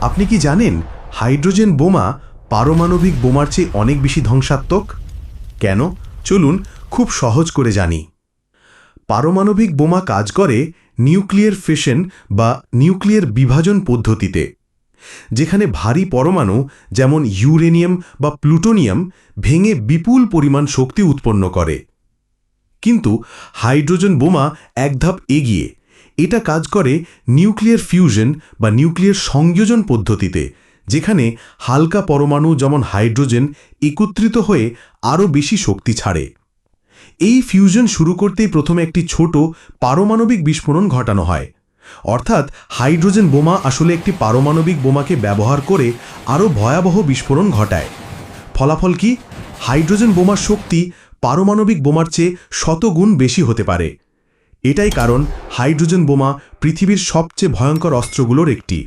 আপনি কি জানেন হাইড্রোজেন বোমা পারমাণবিক বোমার চেয়ে অনেক বেশি ধ্বংসাত্মক? কেন? চলুন খুব সহজ করে জানি। পারমাণবিক বোমা কাজ করে নিউক্লিয়ার ফেশন বা নিউক্লিয়ার বিভাজন পদ্ধতিতে, যেখানে ভারী পরমাণু যেমন ইউরেনিয়াম বা প্লুটোনিয়াম ভেঙে বিপুল পরিমাণ শক্তি উৎপন্ন করে। কিন্তু হাইড্রোজেন বোমা এক ধাপ এগিয়ে এটা কাজ করে নিউক্লিয়ার ফিউশন বা নিউক্লিয়ার সংযোজন পদ্ধতিতে, যেখানে হালকা পরমাণু যেমন হাইড্রোজেন একত্রিত হয়ে আরও বেশি শক্তি ছাড়ে। এই ফিউশন শুরু করতেই প্রথমে একটি ছোট পারমাণবিক বিস্ফোরণ ঘটানো হয়। অর্থাৎ হাইড্রোজেন বোমা আসলে একটি পারমাণবিক বোমাকে ব্যবহার করে আরও ভয়াবহ বিস্ফোরণ ঘটায়। ফলাফল কি? হাইড্রোজেন বোমার শক্তি পারমাণবিক বোমার চেয়ে শতগুণ বেশি হতে পারে। এটাই কারণ হাইড্রোজেন বোমা পৃথিবীর সবচেয়ে ভয়ঙ্কর অস্ত্রগুলোর একটি।